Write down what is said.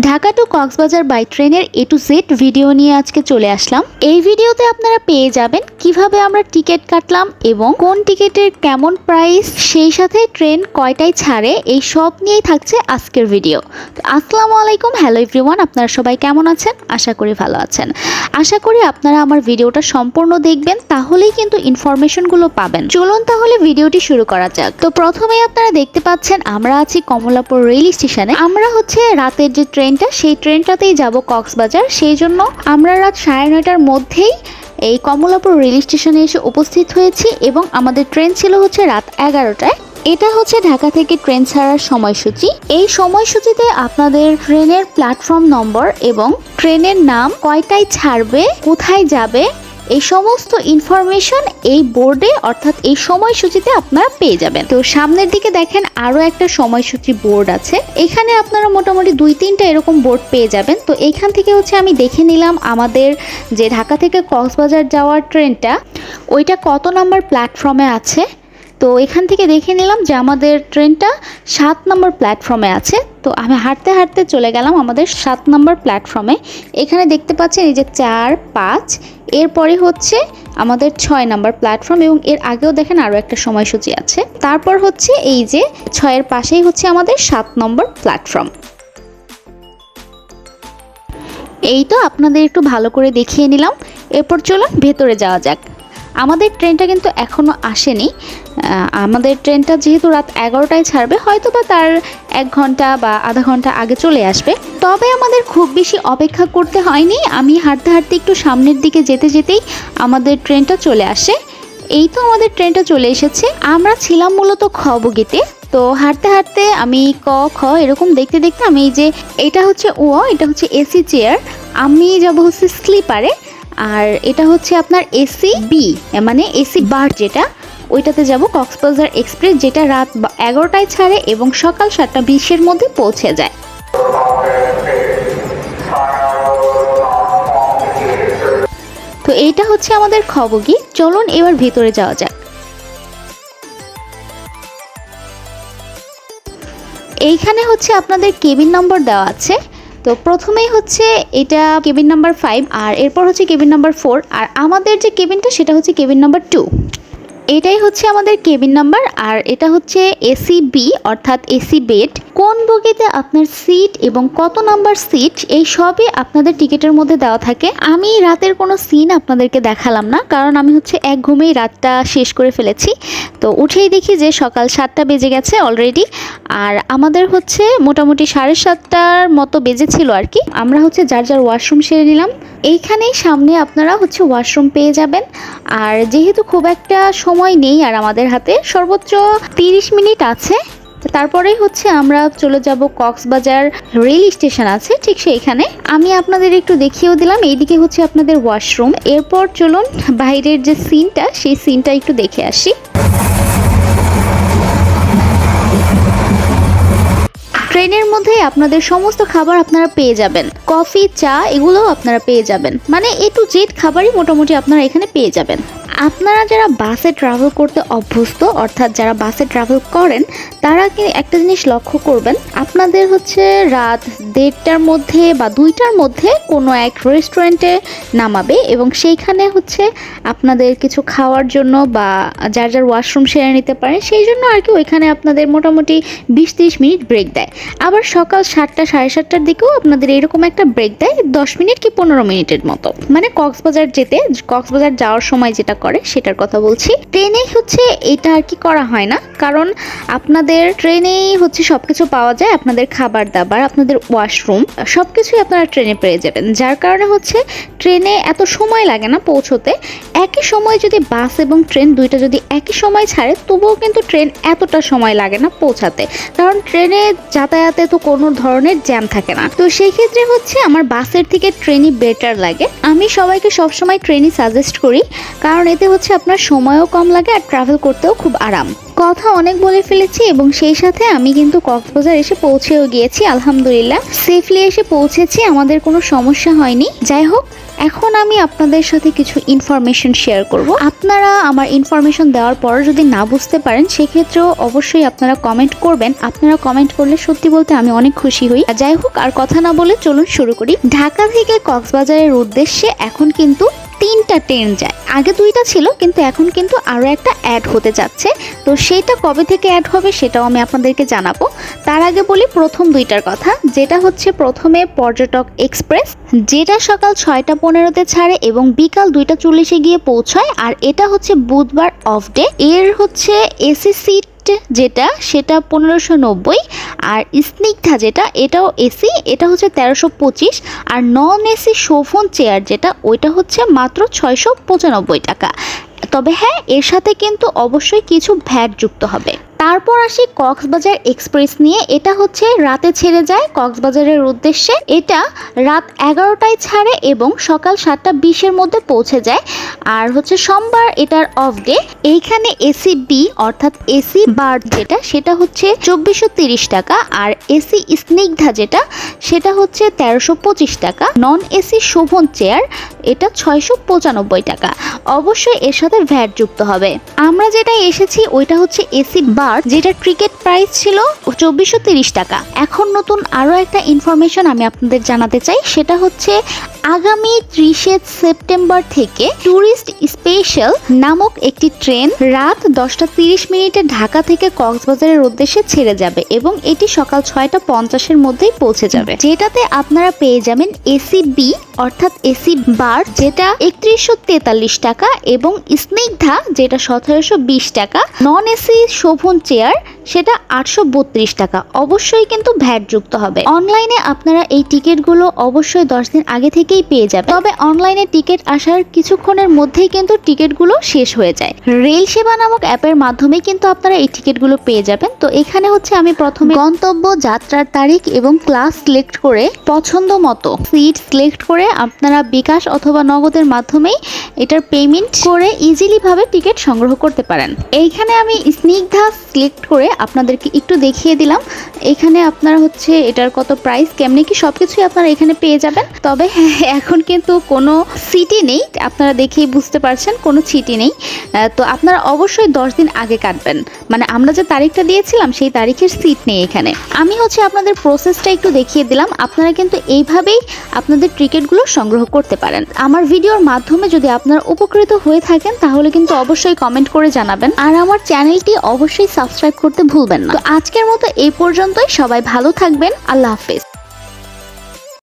Dhaka two Cox's Bazar by ট্রেনের এ to Z video নিয়ে আজকে চলে আসলাম। এই ভিডিওতে আপনারা পেয়ে যাবেন কীভাবে আমরা টিকিট কাটলাম এবং কোন টিকিটের কেমন প্রাইস সেই সাথে ট্রেন কয়টায় ছাড়ে, এই সব নিয়েই থাকছে আজকের ভিডিও আসসালামু আলাইকুম হ্যালো এভরিওয়ান আপনারা সবাই কেমন আছেন? আশা করি ভালো আছেন। আশা করি আপনারা আমার ভিডিওটা সম্পূর্ণ দেখবেন, তাহলেই কিন্তু ইনফরমেশনগুলো পাবেন। চলুন তাহলে ভিডিওটি শুরু করা যাক। তো প্রথমেই আপনারা দেখতে পাচ্ছেন, আমরা আছি কমলাপুর রেল স্টেশনে আমরা হচ্ছে রাতের যে ট্রেনটা, সেই ট্রেনটাতেই যাব কক্সবাজার। সেই জন্য আমরা রাত সাড়ে নয়টার মধ্যেই এই কমলাপুর রেল স্টেশনে এসে উপস্থিত হয়েছি এবং আমাদের ট্রেন ছিল হচ্ছে রাত এগারোটায়। এটা হচ্ছে ঢাকা থেকে ট্রেন ছাড়ার সময়সূচি। এই সময়সূচিতে আপনাদের ট্রেনের প্ল্যাটফর্ম নম্বর এবং ট্রেনের নাম কয়টায় ছাড়বে, কোথায় যাবে এই সমস্ত ইনফরমেশন এই বোর্ডে অর্থাৎ এই সময়সূচিতে আপনারা পেয়ে যাবেন। তো সামনের দিকে দেখেন আরও একটা সময়সূচি বোর্ড আছে। এখানে আপনারা মোটামুটি দুই তিনটা এরকম বোর্ড পেয়ে যাবেন। তো এইখান থেকে হচ্ছে আমি দেখে নিলাম আমাদের যে ঢাকা থেকে কক্সবাজার যাওয়ার ট্রেনটা, ওইটা কত নম্বর প্ল্যাটফর্মে আছে? তো এখান থেকে দেখে নিলাম যে আমাদের ট্রেনটা সাত নম্বর প্ল্যাটফর্মে আছে। তো আমি হাঁটতে হাঁটতে চলে গেলাম আমাদের সাত নম্বর প্ল্যাটফর্মে। এখানে দেখতে পাচ্ছেন এই যে চার, পাঁচ, এরপরে হচ্ছে আমাদের ছয় নম্বর প্ল্যাটফর্ম এবং এর আগেও দেখেন আরও একটা সময়সূচি আছে। তারপর হচ্ছে এই যে ছয়ের পাশেই হচ্ছে আমাদের সাত নম্বর প্ল্যাটফর্ম। এই তো আপনাদের একটু ভালো করে দেখিয়ে নিলাম। এরপর চলুন ভেতরে যাওয়া যাক। আমাদের ট্রেনটা কিন্তু এখনও আসেনি। আমাদের ট্রেনটা যেহেতু রাত এগারোটায় ছাড়বে হয়তো বা তার এক ঘণ্টা বা আধা ঘণ্টা আগে চলে আসবে। তবে আমাদের খুব বেশি অপেক্ষা করতে হয়নি। আমি হাঁটতে হাঁটতে একটু সামনের দিকে যেতে যেতেই আমাদের ট্রেনটা চলে আসে। এই তো আমাদের ট্রেনটা চলে এসেছে। আমরা ছিলাম মূলত খ বগিতে তো হাঁটতে হাঁটতে আমি ক, খ এরকম দেখতে দেখতে আমি এই যে, এটা হচ্ছে ও, এটা হচ্ছে এসি চেয়ার। আমি যাব হচ্ছে স্লিপারে। আর এটা হচ্ছে আপনার এসি বি মানে এসি বার যেটা, ওইটাতে যাব কক্সবাজার এক্সপ্রেস, যেটা রাত এগারোটায় ছাড়ে এবং সকাল সাতটা বিশের মধ্যে পৌঁছে যায়। তো এইটা হচ্ছে আমাদের খবগি চলুন এবার ভিতরে যাওয়া যাক। এইখানে হচ্ছে আপনাদের কেবিন নম্বর দেওয়া আছে। তো প্রথমেই হচ্ছে এটা কেবিন নাম্বার ফাইভ আর এরপর হচ্ছে কেবিন নাম্বার ফোর আর আমাদের যে কেবিনটা সেটা হচ্ছে কেবিন নাম্বার টু এটাই হচ্ছে আমাদের কেবিন নাম্বার আর এটা হচ্ছে এসি বি অর্থাৎ এসি বেড কোন বগিতে আপনার সিট এবং কত নাম্বার সিট এই সবই আপনাদের টিকিটের মধ্যে দেওয়া থাকে। আমি রাতের কোনো সিন আপনাদেরকে দেখালাম না, কারণ আমি হচ্ছে এক ঘুমেই রাতটা শেষ করে ফেলেছি। তো উঠেই দেখি যে সকাল সাতটা বেজে গেছে অলরেডি আর আমাদের হচ্ছে মোটামুটি সাড়ে সাতটার মতো বেজেছিল আর কি। আমরা হচ্ছে যার যার ওয়াশরুম সেরে নিলাম। এইখানেই সামনে আপনারা হচ্ছে ওয়াশরুম পেয়ে যাবেন। আর যেহেতু খুব একটা সময় নেই আর আমাদের হাতে, সর্বোচ্চ তিরিশ মিনিট আছে। তারপরেই হচ্ছে আমরা চলে যাব কক্সবাজার রেল স্টেশন আছে, ঠিক সেইখানে। আমি আপনাদের একটু দেখিয়েও দিলাম, এইদিকে হচ্ছে আপনাদের ওয়াশরুম। এরপর চলুন বাইরের যে সিনটা, সেই সিনটা একটু দেখে আসি। ট্রেনের মধ্যে আপনাদের সমস্ত খাবার আপনারা পেয়ে যাবেন। কফি, চা, এগুলোও আপনারা পেয়ে যাবেন। মানে এ টু জেড খাবারই মোটামুটি আপনারা এখানে পেয়ে যাবেন। আপনারা যারা বাসে ট্রাভেল করতে অভ্যস্ত, অর্থাৎ যারা বাসে ট্রাভেল করেন, তারা কি একটা জিনিস লক্ষ্য করবেন? আপনাদের হচ্ছে রাত দেড়টার মধ্যে বা দুইটার মধ্যে কোনো এক রেস্টুরেন্টে নামাবে এবং সেইখানে হচ্ছে আপনাদের কিছু খাওয়ার জন্য বা যার যার ওয়াশরুম সেরে নিতে পারেন, সেই জন্য আর কি ওইখানে আপনাদের মোটামুটি বিশ তিরিশ মিনিট ব্রেক দেয়। আবার সকাল সাতটা, সাড়ে সাতটার দিকেও আপনাদের এরকম একটা ব্রেক দেয়, দশ মিনিট কি পনেরো মিনিটের মতো। মানে কক্সবাজার যেতে, কক্সবাজার যাওয়ার সময় যেটা করে, সেটার কথা বলছি। ট্রেনেই হচ্ছে এটা আর কি করা হয় না, কারণ আপনাদের ট্রেনেই হচ্ছে সবকিছু পাওয়া যায়, আপনাদের খাবার দাবার, আপনাদের ওয়াশরুম, সবকিছুই আপনারা ট্রেনে পেয়ে যাবেন। যার কারণে হচ্ছে ট্রেনে এত সময় লাগে না পৌঁছোতে। একই সময় যদি বাস এবং ট্রেন দুইটা যদি একই সময় ছাড়ে, তবুও কিন্তু ট্রেন এতটা সময় লাগে না পৌঁছাতে। কারণ ট্রেনে যাতায়াতে তো কোনো ধরনের জ্যাম থাকে না। তো সেই ক্ষেত্রে হচ্ছে আমার বাসের থেকে ট্রেনই বেটার লাগে। আমি সবাইকে সবসময় ট্রেনই সাজেস্ট করি, কারণ এতে হচ্ছে আপনার সময়ও কম লাগে আর ট্রাভেল করতেও খুব আরাম। কথা অনেক বলে ফেলেছি এবং সেই সাথে আমি কিন্তু কক্সবাজার এসে পৌঁছেও গিয়েছি, আলহামদুলিল্লাহ। সেফলি এসে পৌঁছেছি, আমাদের কোনো সমস্যা হয়নি। যাই হোক, এখন আমি আপনাদের সাথে কিছু ইনফরমেশন শেয়ার করব। আপনারা আমার ইনফরমেশন দেওয়ার পর যদি না বুঝতে পারেন, সেক্ষেত্রেও অবশ্যই আপনারা কমেন্ট করবেন। আপনারা কমেন্ট করলে সত্যি বলতে আমি অনেক খুশি হই। যাই হোক, আর কথা না বলে চলুন শুরু করি। ঢাকা থেকে কক্সবাজারের উদ্দেশ্যে এখন কিন্তু তিনটা ট্রেন যায়। আগে দুইটা ছিল, কিন্তু এখন কিন্তু আরও একটা অ্যাড হতে যাচ্ছে। তো সেইটা কবে থেকে অ্যাড হবে সেটাও আমি আপনাদেরকে জানাব। তার আগে বলি প্রথম দুইটার কথা, যেটা হচ্ছে প্রথমে পর্যটক এক্সপ্রেস, যেটা সকাল ছয়টা পনেরোতে ছাড়ে এবং বিকাল দুইটা চল্লিশে গিয়ে পৌঁছায়, আর এটা হচ্ছে বুধবার অফ ডে এর হচ্ছে এসি সিট যেটা, সেটা পনেরোশো নব্বই, আর স্নিগ্ধা যেটা, এটাও এসি, এটা হচ্ছে তেরোশো পঁচিশ, আর নন এসি সোফোন চেয়ার যেটা, ওইটা হচ্ছে মাত্র ছয়শো পঁচানব্বই টাকা। তবে হ্যাঁ এর সাথে কিন্তু অবশ্যই কিছু ভ্যাট যুক্ত হবে। তারপর আসি কক্সবাজার এক্সপ্রেস নিয়ে। এটা হচ্ছে রাতে ছেড়ে যায় কক্সবাজারের উদ্দেশ্যে। এটা রাত এগারোটায় ছাড়ে এবং সকাল সাতটা বিশের মধ্যে পৌঁছে যায়। আর হচ্ছে সোমবার এটার অফ ডে এইখানে এসি বি অর্থাৎ এসি বার্ড যেটা, সেটা হচ্ছে চব্বিশশো তিরিশ টাকা। আর এসি স্নিগ্ধা যেটা, সেটা হচ্ছে তেরোশো পঁচিশ টাকা। নন এসি শোভন চেয়ার এটা ছয়শো পঁচানব্বই টাকা। অবশ্যই এর সাথে ভ্যাট যুক্ত হবে। আমরা যেটা এসেছি, ওইটা হচ্ছে এসি বার যেটা ক্রিকেট প্রাইস ছিল চব্বিশশো টাকা। এখন নতুন আরও একটা ইনফরমেশন আমি আপনাদের জানাতে চাই, সেটা হচ্ছে আগামী ত্রিশে সেপ্টেম্বর থেকে ট্যুরিস্ট স্পেশাল নামক একটি ট্রেন রাত দশটা তিরিশ মিনিটে ঢাকা থেকে কক্সবাজারের উদ্দেশ্যে ছেড়ে যাবে এবং এটি সকাল ছয়টা পঞ্চাশের মধ্যেই পৌঁছে যাবে। যেটাতে আপনারা পেয়ে যাবেন এসি বি অর্থাৎ এসি বার যেটা একত্রিশশো তেতাল্লিশ টাকা এবং স্নিগ্ধা, যেটা সতেরোশো বিশ টাকা নন এসি শোভন চেয়ার সেটা আটশো বত্রিশ টাকা। অবশ্যই কিন্তু ভ্যাট যুক্ত হবে। অনলাইনে আপনারা এই টিকিটগুলো অবশ্যই দশ দিন আগে থেকেই পেয়ে যাবেন। তবে অনলাইনে টিকিট আসার কিছুক্ষণের মধ্যেই কিন্তু টিকিটগুলো শেষ হয়ে যায়। রেল সেবা নামক অ্যাপের মাধ্যমে কিন্তু আপনারা এই টিকিটগুলো পেয়ে যাবেন। তো এখানে হচ্ছে আমি প্রথমে গন্তব্য, যাত্রার তারিখ এবং ক্লাস সিলেক্ট করে পছন্দ মতো সিট সিলেক্ট করে আপনারা বিকাশ অথবা নগদের মাধ্যমেই এটার পেমেন্ট করে ইজিলি ভাবে টিকিট সংগ্রহ করতে পারেন। এইখানে আমি স্নিগ্ধা সিলেক্ট করে আপনাদেরকে একটু দেখিয়ে দিলাম। এখানে আপনারা হচ্ছে এটার কত প্রাইস কেমনি কি সব কিছুই আপনারা এখানে পেয়ে যাবেন। তবে হ্যাঁ এখন কিন্তু কোনো সিটি নেই, আপনারা দেখেই বুঝতে পারছেন, কোনো সিটি নেই। তো আপনারা অবশ্যই দশ দিন আগে কাটবেন। মানে আমরা যে তারিখটা দিয়েছিলাম, সেই তারিখের সিট নেই এখানে। আমি হচ্ছে আপনাদের প্রসেসটা একটু দেখিয়ে দিলাম। আপনারা কিন্তু এইভাবেই আপনাদের টিকিটগুলো সংগ্রহ করতে পারেন। আমার ভিডিওর মাধ্যমে যদি আপনারা উপকৃত হয়ে থাকেন, তাহলে কিন্তু অবশ্যই কমেন্ট করে জানাবেন। আর আমার চ্যানেলটি অবশ্যই সাবস্ক্রাইব করতে ভুলবেন না। তো আজকের মতো এই পর্যন্তই। সবাই ভালো থাকবেন। আল্লাহ হাফেজ।